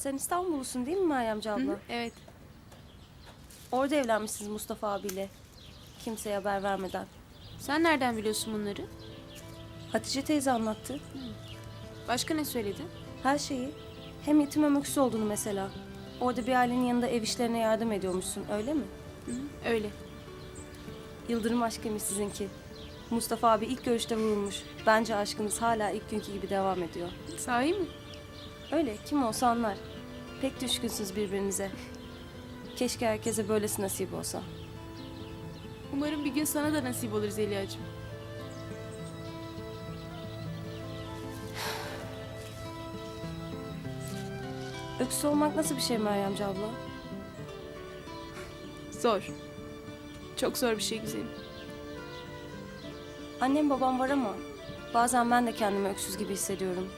Sen İstanbullusun değil mi Meryemci abla? Evet. Orada evlenmişsiniz Mustafa abiyle. Kimseye haber vermeden. Sen nereden biliyorsun bunları? Hatice teyze anlattı. Başka ne söyledi? Her şeyi. Hem yetim hem öksüz olduğunu mesela. Orada bir ailenin yanında ev işlerine yardım ediyormuşsun öyle mi? Hı hı, Öyle. Yıldırım aşkıymış sizinki. Mustafa abi ilk görüşte vurulmuş. Bence aşkınız hala ilk günkü gibi devam ediyor. Sahi mi? Öyle kim olsa anlar. Pek düşkünsünüz birbirinize. Keşke herkese böylesi nasip olsa. Umarım bir gün sana da nasip olur Zeliha'cığım. Öksüz olmak nasıl bir şey Meryemci abla? Zor. Çok zor bir şey güzelim. Annem babam var ama bazen ben de kendimi öksüz gibi hissediyorum.